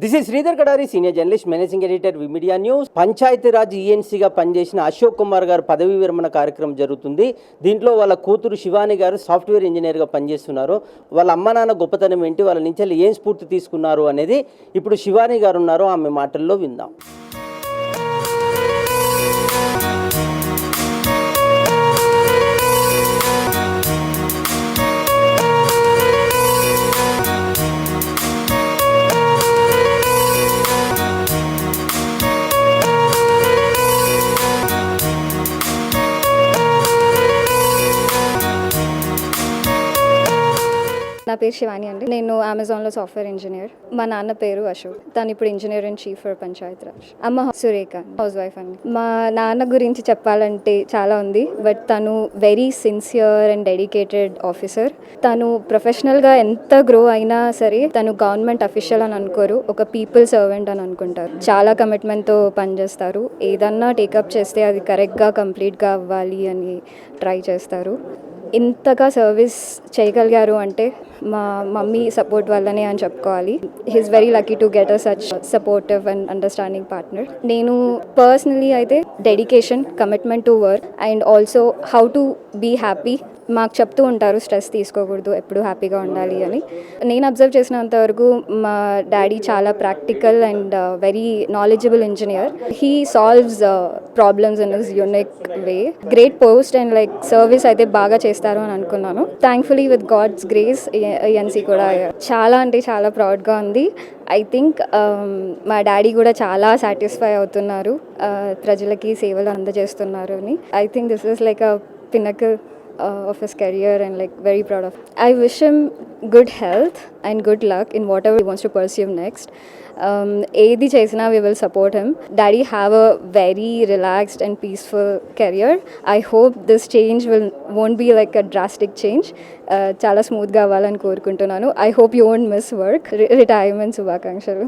This is Sridhar Kadari senior journalist managing editor media news Panchayati Raj ఈఎన్సీగా పనిచేసిన అశోక్ కుమార్ గారు పదవీ విరమణ కార్యక్రమం జరుగుతుంది. దీంట్లో వాళ్ళ కూతురు శివాని గారు సాఫ్ట్వేర్ ఇంజనీర్గా పనిచేస్తున్నారు. వాళ్ళ అమ్మ నాన్న గొప్పతనం ఏంటి? వాళ్ళ నుంచి ఏం స్ఫూర్తి తీసుకున్నారు అనేది ఇప్పుడు శివాని గారు ఉన్నారు. ఆమె మాటల్లో విందాం. నా పేరు శివాని అండి. నేను అమెజాన్లో సాఫ్ట్వేర్ ఇంజనీర్ మా నాన్న పేరు అశోక్. తను ఇప్పుడు engineer and chief for Panchayat Raj అమ్మ సురేఖ హౌస్ వైఫ్ అండి. మా నాన్న గురించి చెప్పాలంటే చాలా ఉంది. బట్ తను very sincere and dedicated officer తను ప్రొఫెషనల్గా ఎంత గ్రో అయినా సరే తను గవర్నమెంట్ అఫీషియల్ అని అనుకోరు. ఒక పీపుల్ సర్వెంట్ అని అనుకుంటారు. చాలా కమిట్మెంట్తో పనిచేస్తారు ఏదన్నా టేకప్ చేస్తే అది కరెక్ట్గా కంప్లీట్గా అవ్వాలి అని ట్రై చేస్తారు. ఇంతగా సర్వీస్ చేయగలిగారు అంటే మా మమ్మీ సపోర్ట్ వల్లనే అని చెప్పుకోవాలి. He's very lucky to get a such supportive and understanding partner నేను పర్సనలీ అయితే dedication commitment to work and also how to be happy మాకు చెప్తూ ఉంటారు స్ట్రెస్ తీసుకోకూడదు ఎప్పుడు హ్యాపీగా ఉండాలి అని. నేను అబ్జర్వ్ చేసినంత వరకు మా డాడీ చాలా practical and very knowledgeable engineer he solves problems in his unique way great post and like service అయితే బాగా చేస్తారు అని అనుకున్నాను. Thankfully with God's grace NC కూడా చాలా అంటే చాలా ప్రౌడ్గా ఉంది. ఐ థింక్ um, మా డాడీ కూడా చాలా సాటిస్ఫై అవుతున్నారు. Uh, ప్రజలకి సేవలు అందజేస్తున్నారు అని. I think this is like a uh, of his career and like very proud of. I wish him good health and good luck in whatever he wants to pursue next. Um, ఏది చేసినా we will support him. Daddy have a very relaxed and peaceful career. I hope this change will won't be like a drastic change. Uh, చాలా స్మూత్గా అవ్వాలని కోరుకుంటున్నాను I hope you won't miss work retirement శుభాకాంక్షలు